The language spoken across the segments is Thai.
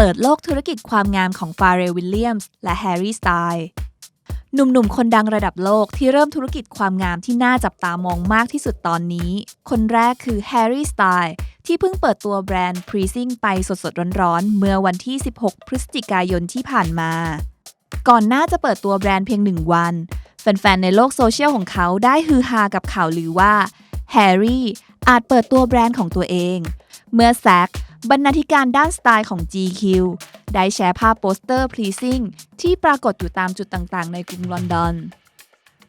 เปิดโลกธุรกิจความงามของฟาเรลวิลเลียมส์และแฮร์รี่สไตล์หนุ่มๆ คนดังระดับโลกที่เริ่มธุรกิจความงามที่น่าจับตามองมากที่สุดตอนนี้ คนแรกคือแฮร์รี่สไตล์ที่เพิ่งเปิดตัวแบรนด์ Preasing ไปสดๆ ร้อนๆ เมื่อวันที่ 16 พฤศจิกายนที่ผ่านมา ก่อนหน้าจะเปิดตัวแบรนด์เพียงหนึ่งวัน แฟนๆ ในโลกโซเชียลของเขาได้ฮือฮากับข่าวลือว่าแฮร์รี่อาจเปิดตัวแบรนด์ของตัวเอง เมื่อแซค บรรณาธิการด้านสไตล์ของ GQ ได้แชร์ภาพโปสเตอร์ Pleasing ที่ปรากฏอยู่ตามจุดต่างๆ ในกรุงลอนดอน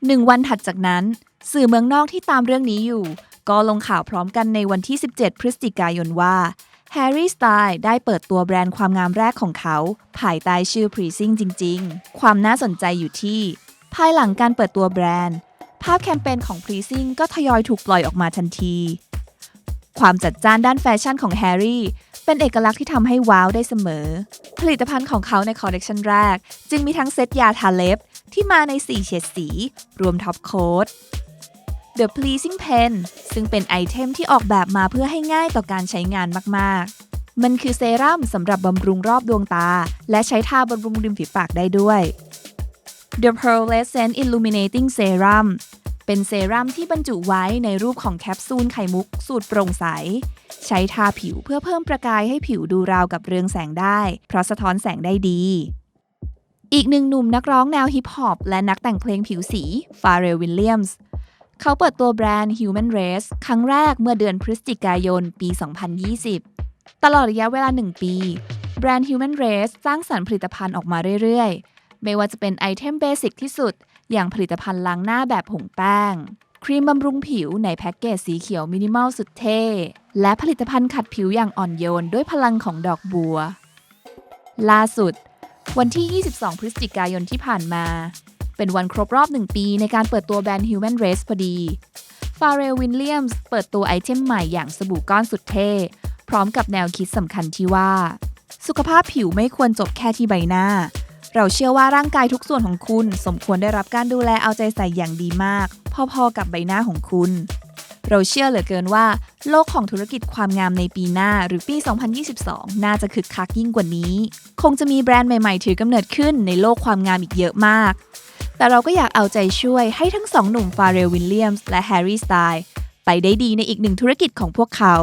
หนึ่งวันถัดจากนั้น สื่อเมืองนอกที่ตามเรื่องนี้อยู่ ก็ลงข่าวพร้อมกันในวันที่ 17 พฤศจิกายนว่า Harry Style ได้เปิดตัวแบรนด์ความงามแรกของเขา ภายใต้ชื่อ Pleasing จริง ๆ ความน่าสนใจอยู่ที่ ภายหลังการเปิดตัวแบรนด์ ภาพแคมเปญของ Pleasing ก็ทยอยถูกปล่อยออกมาทันที ความจัดจ้านด้านแฟชั่นของแฮร์รี่ เป็นเอกลักษณ์ที่ทำให้ว้าวได้เสมอ ผลิตภัณฑ์ของเขาในคอลเลกชันแรก จึงมีทั้งเซตยาทาเล็บ ที่มาใน 4 เฉดสี รวมท็อปโค้ด The Pleasing Pen ซึ่งเป็นไอเทมที่ออกแบบมาเพื่อให้ง่ายต่อการใช้งานมาก ๆ มันคือเซรั่มสำหรับบำรุงรอบดวงตา และใช้ทาบำรุงริมฝีปากได้ด้วย The Pearlescent Illuminating Serum เป็นเซรั่มที่บรรจุไว้ในรูปของแคปซูลไข่มุก สูตรโปร่งใส ใช้ทาผิวเพื่อเพิ่มประกายให้ผิวดูราวกับเรืองแสงได้ เพราะสะท้อนแสงได้ดี อีกหนึ่งหนุ่มนักร้องแนวฮิปฮอปและนักแต่งเพลงผิวสีฟาเรลวิลเลียมส์เขาเปิดตัวแบรนด์ Human Race ครั้งแรกเมื่อเดือนพฤศจิกายนปี 2020 ตลอดระยะเวลา 1 ปี แบรนด์ Human Race สร้างสรรค์ผลิตภัณฑ์ออกมาเรื่อยๆ ไม่ว่าจะเป็นไอเทมเบสิกที่สุด อย่างผลิตภัณฑ์ล้างหน้าแบบผงแป้ง ครีมบำรุงผิวในแพ็กเกจสีเขียวมินิมอลสุดเท่ และผลิตภัณฑ์ขัดผิวอย่างอ่อนโยนด้วยพลังของดอกบัว ล่าสุด วันที่ 22 พฤศจิกายนที่ผ่านมา เป็นวันครบรอบ 1 ปีในการเปิดตัวแบรนด์ Human Race พอดี f a r r e l l Williams เปิดตัวไอเทมใหม่อย่างสบู่ก้อนสุดเท่ พร้อมกับแนวคิดสำคัญที่ว่า สุขภาพผิวไม่ควรจบแค่ที่ใบหน้า เราเชื่อว่าร่างกายทุกส่วนของคุณ สมควรได้รับการดูแลเอาใจใส่อย่างดีมาก พอๆกับใบหน้าของคุณ เราเชื่อเหลือเกินว่า โลกของธุรกิจความงามในปีหน้าหรือปี 2022 น่าจะคึกคักยิ่งกว่านี้ คงจะมีแบรนด์ใหม่ๆ ถือกำเนิดขึ้นในโลกความงามอีกเยอะมาก แต่เราก็อยากเอาใจช่วยให้ทั้งสองหนุ่มฟาเรลวิลเลียมส์และแฮร์รี่สไตล์ไปได้ดีในอีกหนึ่งธุรกิจของพวกเขา